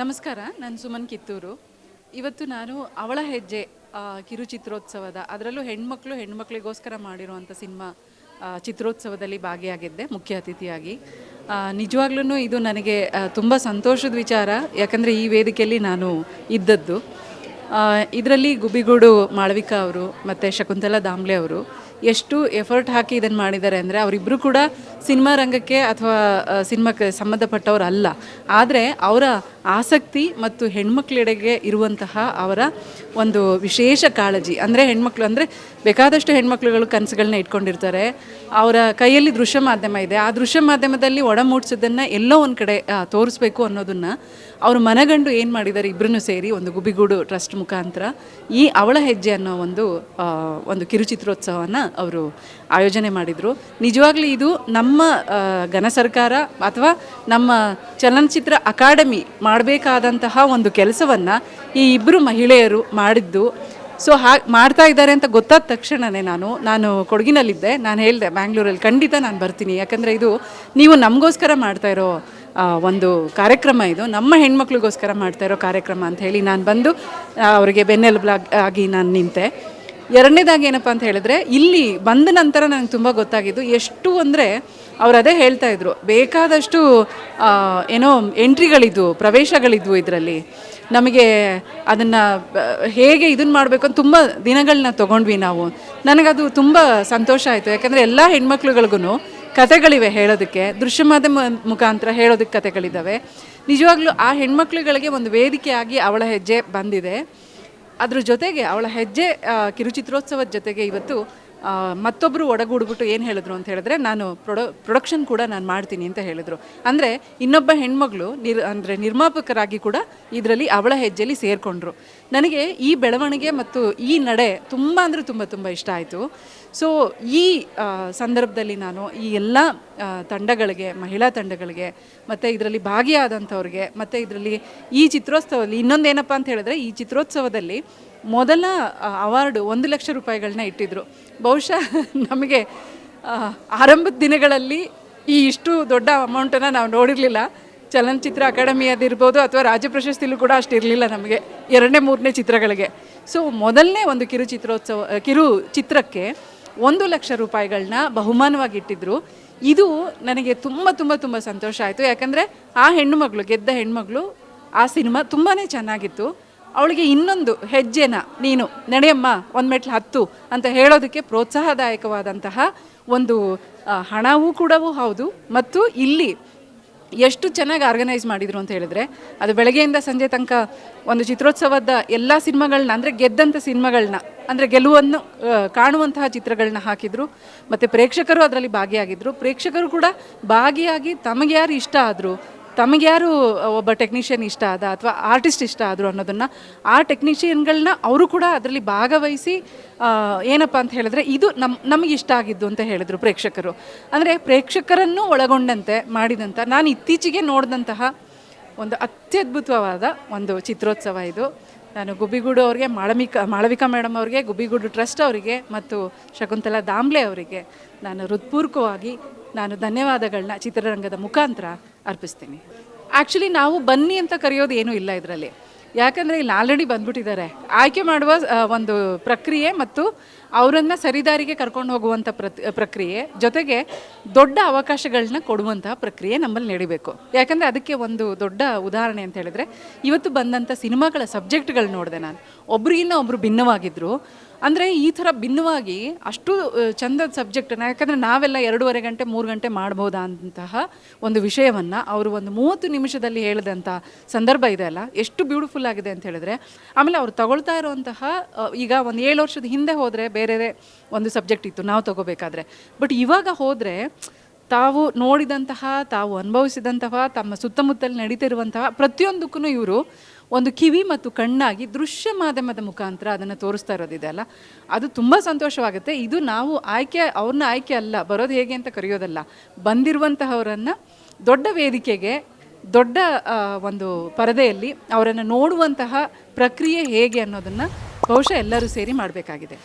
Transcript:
ನಮಸ್ಕಾರ, ನಾನು ಸುಮನ್ ಕಿತ್ತೂರು. ಇವತ್ತು ನಾನು ಅವಳ ಹೆಜ್ಜೆ ಕಿರುಚಿತ್ರೋತ್ಸವದ, ಅದರಲ್ಲೂ ಹೆಣ್ಮಕ್ಳು ಹೆಣ್ಮಕ್ಳಿಗೋಸ್ಕರ ಮಾಡಿರುವಂಥ ಸಿನಿಮಾ ಚಿತ್ರೋತ್ಸವದಲ್ಲಿ ಭಾಗಿಯಾಗಿದ್ದೆ, ಮುಖ್ಯ ಅತಿಥಿಯಾಗಿ. ನಿಜವಾಗ್ಲೂ ಇದು ನನಗೆ ತುಂಬ ಸಂತೋಷದ ವಿಚಾರ, ಯಾಕಂದರೆ ಈ ವೇದಿಕೆಯಲ್ಲಿ ನಾನು ಇದ್ದದ್ದು. ಇದರಲ್ಲಿ ಗುಬಿಗೂಡು ಮಾಳವಿಕಾ ಅವರು ಮತ್ತು ಶಕುಂತಲಾ ದಾಮ್ಲೆ ಅವರು ಎಷ್ಟು ಎಫರ್ಟ್ ಹಾಕಿ ಇದನ್ನು ಮಾಡಿದ್ದಾರೆ ಅಂದರೆ ಅವರಿಬ್ಬರು ಕೂಡ ಸಿನಿಮಾ ರಂಗಕ್ಕೆ ಅಥವಾ ಸಿನಿಮಾಕ್ಕೆ ಸಂಬಂಧಪಟ್ಟವರು ಅಲ್ಲ ಆದರೆ ಅವರ ಆಸಕ್ತಿ ಮತ್ತು ಹೆಣ್ಮಕ್ಳೆಡೆಗೆ ಇರುವಂತಹ ಅವರ ಒಂದು ವಿಶೇಷ ಕಾಳಜಿ. ಅಂದರೆ ಹೆಣ್ಮಕ್ಳು ಅಂದರೆ ಬೇಕಾದಷ್ಟು ಹೆಣ್ಮಕ್ಳುಗಳು ಕನಸುಗಳನ್ನ ಇಟ್ಕೊಂಡಿರ್ತಾರೆ. ಅವರ ಕೈಯಲ್ಲಿ ದೃಶ್ಯ ಮಾಧ್ಯಮ ಇದೆ. ಆ ದೃಶ್ಯ ಮಾಧ್ಯಮದಲ್ಲಿ ಒಡಮೂಡಿಸೋದನ್ನು ಎಲ್ಲೋ ಒಂದು ಕಡೆ ತೋರಿಸ್ಬೇಕು ಅನ್ನೋದನ್ನು ಅವರು ಮನಗಂಡು ಏನು ಮಾಡಿದ್ದಾರೆ ಇಬ್ಬರೂ ಸೇರಿ ಒಂದು ಗುಬಿಗೂಡು ಟ್ರಸ್ಟ್ ಮುಖಾಂತರ ಈ ಅವಳ ಹೆಜ್ಜೆ ಅನ್ನೋ ಒಂದು ಒಂದು ಕಿರುಚಿತ್ರೋತ್ಸವವನ್ನು ಅವರು ಆಯೋಜನೆ ಮಾಡಿದರು. ನಿಜವಾಗ್ಲೂ ಇದು ನಮ್ಮ ಘನ ಸರ್ಕಾರ ಅಥವಾ ನಮ್ಮ ಚಲನಚಿತ್ರ ಅಕಾಡೆಮಿ ಮಾಡಬೇಕಾದಂತಹ ಒಂದು ಕೆಲಸವನ್ನು ಈ ಇಬ್ಬರು ಮಹಿಳೆಯರು ಮಾಡಿದ್ದು. ಸೊ ಹಾಗೆ ಮಾಡ್ತಾ ಇದ್ದಾರೆ ಅಂತ ಗೊತ್ತಾದ ತಕ್ಷಣವೇ ನಾನು ನಾನು ಕೊಡಗಿನಲ್ಲಿದ್ದೆ. ನಾನು ಹೇಳಿದೆ, ಬ್ಯಾಂಗ್ಳೂರಲ್ಲಿ ಖಂಡಿತ ನಾನು ಬರ್ತೀನಿ. ಯಾಕಂದರೆ ಇದು ನೀವು ನಮಗೋಸ್ಕರ ಮಾಡ್ತಾ ಇರೋ ಒಂದು ಕಾರ್ಯಕ್ರಮ ಇದು. ನಮ್ಮ ಹೆಣ್ಮಕ್ಳಿಗೋಸ್ಕರ ಮಾಡ್ತಾ ಇರೋ ಕಾರ್ಯಕ್ರಮ ಅಂತ ಹೇಳಿ ನಾನು ಬಂದು ಅವರಿಗೆ ಬೆನ್ನೆಲುಬಾಗಿ ಆಗಿ ನಾನು ನಿಂತೆ. ಎರಡನೇದಾಗಿ ಏನಪ್ಪ ಅಂತ ಹೇಳಿದ್ರೆ, ಇಲ್ಲಿ ಬಂದ ನಂತರ ನನಗೆ ತುಂಬ ಗೊತ್ತಾಗಿದ್ದು, ಎಷ್ಟು ಅಂದರೆ ಅವ್ರು ಅದೇ ಹೇಳ್ತಾ ಇದ್ರು. ಬೇಕಾದಷ್ಟು ಏನೋ ಎಂಟ್ರಿಗಳಿದ್ವು, ಪ್ರವೇಶಗಳಿದ್ವು ಇದರಲ್ಲಿ. ನಮಗೆ ಅದನ್ನು ಹೇಗೆ ಇದನ್ನು ಮಾಡಬೇಕು ಅಂತ ತುಂಬ ದಿನಗಳನ್ನ ತೊಗೊಂಡ್ವಿ ನಾವು. ನನಗದು ತುಂಬ ಸಂತೋಷ ಆಯಿತು. ಯಾಕಂದರೆ ಎಲ್ಲ ಹೆಣ್ಮಕ್ಳುಗಳಿಗೂ ಕತೆಗಳಿವೆ ಹೇಳೋದಕ್ಕೆ. ದೃಶ್ಯ ಮಾಧ್ಯಮ ಮುಖಾಂತರ ಹೇಳೋದಕ್ಕೆ ಕಥೆಗಳಿದ್ದಾವೆ ನಿಜವಾಗ್ಲೂ ಆ ಹೆಣ್ಮಕ್ಳುಗಳಿಗೆ ಒಂದು ವೇದಿಕೆಯಾಗಿ ಅವಳ ಹೆಜ್ಜೆ ಬಂದಿದೆ. ಅದ್ರ ಜೊತೆಗೆ ಅವಳ ಹೆಜ್ಜೆ ಕಿರುಚಿತ್ರೋತ್ಸವದ ಜೊತೆಗೆ ಇವತ್ತು ಮತ್ತೊಬ್ಬರು ಒಡಗೂಡ್ಬಿಟ್ಟು ಏನು ಹೇಳಿದ್ರು ಅಂತ ಹೇಳಿದ್ರೆ, ನಾನು ಪ್ರೊಡ ಪ್ರೊಡಕ್ಷನ್ ಕೂಡ ನಾನು ಮಾಡ್ತೀನಿ ಅಂತ ಹೇಳಿದರು. ಅಂದರೆ ಇನ್ನೊಬ್ಬ ಹೆಣ್ಮಗಳು ನಿರ್, ಅಂದರೆ ನಿರ್ಮಾಪಕರಾಗಿ ಕೂಡ ಇದರಲ್ಲಿ ಅವಳ ಹೆಜ್ಜೆಯಲ್ಲಿ ಸೇರಿಕೊಂಡ್ರು. ನನಗೆ ಈ ಬೆಳವಣಿಗೆ ಮತ್ತು ಈ ನಡೆ ತುಂಬ ಅಂದರೆ ತುಂಬ ತುಂಬ ಇಷ್ಟ ಆಯಿತು. ಸೊ ಈ ಸಂದರ್ಭದಲ್ಲಿ ನಾನು ಈ ಎಲ್ಲ ತಂಡಗಳಿಗೆ, ಮಹಿಳಾ ತಂಡಗಳಿಗೆ, ಮತ್ತು ಇದರಲ್ಲಿ ಭಾಗಿಯಾದಂಥವ್ರಿಗೆ, ಮತ್ತು ಇದರಲ್ಲಿ ಈ ಚಿತ್ರೋತ್ಸವದಲ್ಲಿ ಇನ್ನೊಂದೇನಪ್ಪ ಅಂತ ಹೇಳಿದ್ರೆ, ಈ ಚಿತ್ರೋತ್ಸವದಲ್ಲಿ ಮೊದಲ ಅವಾರ್ಡು ಒಂದು ಲಕ್ಷ ರೂಪಾಯಿಗಳನ್ನ ಇಟ್ಟಿದ್ರು. ಬಹುಶಃ ನಮಗೆ ಆರಂಭದ ದಿನಗಳಲ್ಲಿ ಈ ಇಷ್ಟು ದೊಡ್ಡ ಅಮೌಂಟನ್ನು ನಾವು ನೋಡಿರಲಿಲ್ಲ. ಚಲನಚಿತ್ರ ಅಕಾಡೆಮಿ ಅದಿರ್ಬೋದು ಅಥವಾ ರಾಜ್ಯ ಪ್ರಶಸ್ತಿಲೂ ಕೂಡ ಅಷ್ಟು ಇರಲಿಲ್ಲ ನಮಗೆ, ಎರಡನೇ, ಮೂರನೇ ಚಿತ್ರಗಳಿಗೆ. ಸೊ ಮೊದಲನೇ ಒಂದು ಕಿರು ಚಿತ್ರೋತ್ಸವ ಕಿರು ಚಿತ್ರಕ್ಕೆ ಒಂದು ಲಕ್ಷ ರೂಪಾಯಿಗಳನ್ನ ಬಹುಮಾನವಾಗಿ ಇಟ್ಟಿದ್ರು. ಇದು ನನಗೆ ತುಂಬ ತುಂಬ ತುಂಬ ಸಂತೋಷ ಆಯಿತು. ಯಾಕಂದರೆ ಆ ಹೆಣ್ಣುಮಗಳು ಗೆದ್ದ ಹೆಣ್ಮಗಳು ಆ ಸಿನಿಮಾ ತುಂಬಾ ಚೆನ್ನಾಗಿತ್ತು. ಅವಳಿಗೆ ಇನ್ನೊಂದು ಹೆಜ್ಜೆನ ನೀನು, ನಡೆಯಮ್ಮ, ಒಂದು ಮೆಟ್ಲು ಹತ್ತು ಅಂತ ಹೇಳೋದಕ್ಕೆ ಪ್ರೋತ್ಸಾಹದಾಯಕವಾದಂತಹ ಒಂದು ಹಣವೂ ಕೂಡವೂ ಹೌದು. ಮತ್ತು ಇಲ್ಲಿ ಎಷ್ಟು ಚೆನ್ನಾಗಿ ಆರ್ಗನೈಸ್ ಮಾಡಿದರು ಅಂತ ಹೇಳಿದ್ರೆ, ಅದು ಬೆಳಗ್ಗೆಯಿಂದ ಸಂಜೆ ತನಕ ಒಂದು ಚಿತ್ರೋತ್ಸವದ ಎಲ್ಲ ಸಿನಿಮಾಗಳನ್ನ ಅಂದರೆ ಗೆದ್ದಂಥ ಸಿನಿಮಾಗಳನ್ನ ಅಂದರೆ ಗೆಲುವನ್ನು ಕಾಣುವಂತಹ ಚಿತ್ರಗಳನ್ನ ಹಾಕಿದರು. ಮತ್ತು ಪ್ರೇಕ್ಷಕರು ಅದರಲ್ಲಿ ಭಾಗಿಯಾಗಿದ್ದರು ಪ್ರೇಕ್ಷಕರು ಕೂಡ ಭಾಗಿಯಾಗಿ ತಮಗೆ ಯಾರು ಇಷ್ಟ ಆದರು ತಮಗೆ ಯಾರು ಒಬ್ಬ ಟೆಕ್ನಿಷಿಯನ್ ಇಷ್ಟ ಆದ ಅಥವಾ ಆರ್ಟಿಸ್ಟ್ ಇಷ್ಟ ಆದರು ಅನ್ನೋದನ್ನು ಆ ಟೆಕ್ನಿಷಿಯನ್ಗಳನ್ನ ಅವರು ಕೂಡ ಅದರಲ್ಲಿ ಭಾಗವಹಿಸಿ ಏನಪ್ಪ ಅಂತ ಹೇಳಿದ್ರೆ ಇದು ನಮ್ಮ ನಮಗೆ ಇಷ್ಟ ಆಗಿದ್ದು ಅಂತ ಹೇಳಿದರು ಪ್ರೇಕ್ಷಕರು. ಅಂದರೆ ಪ್ರೇಕ್ಷಕರನ್ನು ಒಳಗೊಂಡಂತೆ ಮಾಡಿದಂಥ ನಾನು ಇತ್ತೀಚೆಗೆ ನೋಡಿದಂತಹ ಒಂದು ಅತ್ಯದ್ಭುತವಾದ ಒಂದು ಚಿತ್ರೋತ್ಸವ ಇದು. ನಾನು ಗುಬ್ಬಿಗೂಡು ಅವರಿಗೆ ಮಾಳವಿಕಾ ಮಾಳವಿಕಾ ಮೇಡಮ್ ಅವರಿಗೆ, ಗುಬ್ಬಿಗೂಡು ಟ್ರಸ್ಟ್ ಅವರಿಗೆ ಮತ್ತು ಶಕುಂತಲಾ ದಾಮ್ಲೆ ಅವರಿಗೆ ನಾನು ಹೃತ್ಪೂರ್ವಕವಾಗಿ ನಾನು ಧನ್ಯವಾದಗಳನ್ನ ಚಿತ್ರರಂಗದ ಮುಖಾಂತರ ಅರ್ಪಿಸ್ತೀನಿ. ಆ್ಯಕ್ಚುಲಿ ನಾವು ಬನ್ನಿ ಅಂತ ಕರೆಯೋದು ಏನೂ ಇಲ್ಲ ಇದರಲ್ಲಿ. ಯಾಕಂದರೆ ಇಲ್ಲಿ ಆಲ್ರೆಡಿ ಬಂದ್ಬಿಟ್ಟಿದ್ದಾರೆ. ಆಯ್ಕೆ ಮಾಡುವ ಒಂದು ಪ್ರಕ್ರಿಯೆ ಮತ್ತು ಅವರನ್ನು ಸರಿದಾರಿಗೆ ಕರ್ಕೊಂಡು ಹೋಗುವಂಥ ಪ್ರಕ್ರಿಯೆ ಜೊತೆಗೆ ದೊಡ್ಡ ಅವಕಾಶಗಳನ್ನ ಕೊಡುವಂತಹ ಪ್ರಕ್ರಿಯೆ ನಮ್ಮಲ್ಲಿ ನಡಿಬೇಕು. ಯಾಕಂದರೆ ಅದಕ್ಕೆ ಒಂದು ದೊಡ್ಡ ಉದಾಹರಣೆ ಅಂತ ಹೇಳಿದ್ರೆ, ಇವತ್ತು ಬಂದಂಥ ಸಿನಿಮಾಗಳ ಸಬ್ಜೆಕ್ಟ್ಗಳು ನೋಡಿದೆ ನಾನು. ಒಬ್ರಿಗಿನ್ನ ಒಬ್ಬರು ಭಿನ್ನವಾಗಿದ್ದರು ಅಂದರೆ ಈ ಥರ ಭಿನ್ನವಾಗಿ ಅಷ್ಟು ಚಂದದ ಸಬ್ಜೆಕ್ಟನ್ನು ಯಾಕಂದರೆ ನಾವೆಲ್ಲ ಎರಡೂವರೆ ಗಂಟೆ, ಮೂರು ಗಂಟೆ ಮಾಡ್ಬೋದಂತಹ ಒಂದು ವಿಷಯವನ್ನು ಅವರು ಒಂದು ಮೂವತ್ತು ನಿಮಿಷದಲ್ಲಿ ಹೇಳಿದಂಥ ಸಂದರ್ಭ ಇದೆ ಅಲ್ಲ, ಎಷ್ಟು ಬ್ಯೂಟಿಫುಲ್ ಆಗಿದೆ ಅಂತ ಹೇಳಿದ್ರೆ, ಆಮೇಲೆ ಅವ್ರು ತಗೊಳ್ತಾ ಇರುವಂತಹ ಈಗ ಒಂದು ಏಳು ವರ್ಷದ ಹಿಂದೆ ಹೋದರೆ ಬೇರೆ ಒಂದು ಸಬ್ಜೆಕ್ಟ್ ಇತ್ತು, ನಾವು ತಗೋಬೇಕಾದ್ರೆ. ಬಟ್ ಇವಾಗ ಹೋದರೆ ತಾವು ನೋಡಿದಂತಹ, ತಾವು ಅನುಭವಿಸಿದಂತಹ, ತಮ್ಮ ಸುತ್ತಮುತ್ತಲು ನಡೀತಿರುವಂತಹ ಪ್ರತಿಯೊಂದಕ್ಕೂ ಇವರು ಒಂದು ಕಿವಿ ಮತ್ತು ಕಣ್ಣಾಗಿ ದೃಶ್ಯ ಮಾಧ್ಯಮದ ಮುಖಾಂತರ ಅದನ್ನು ತೋರಿಸ್ತಾ ಇರೋದಿದೆ ಅಲ್ಲ? ಅದು ತುಂಬ ಸಂತೋಷವಾಗುತ್ತೆ. ಇದು ನಾವು ಆಯ್ಕೆ, ಅವ್ರನ್ನ ಆಯ್ಕೆ ಅಲ್ಲ, ಬರೋದು ಹೇಗೆ ಅಂತ ಕರೆಯೋದಲ್ಲ. ಬಂದಿರುವಂತಹವರನ್ನು ದೊಡ್ಡ ವೇದಿಕೆಗೆ, ದೊಡ್ಡ ಒಂದು ಪರದೆಯಲ್ಲಿ ಅವರನ್ನು ನೋಡುವಂತಹ ಪ್ರಕ್ರಿಯೆ ಹೇಗೆ ಅನ್ನೋದನ್ನು ಬಹುಶಃ ಎಲ್ಲರೂ ಸೇರಿ ಮಾಡಬೇಕಾಗಿದೆ.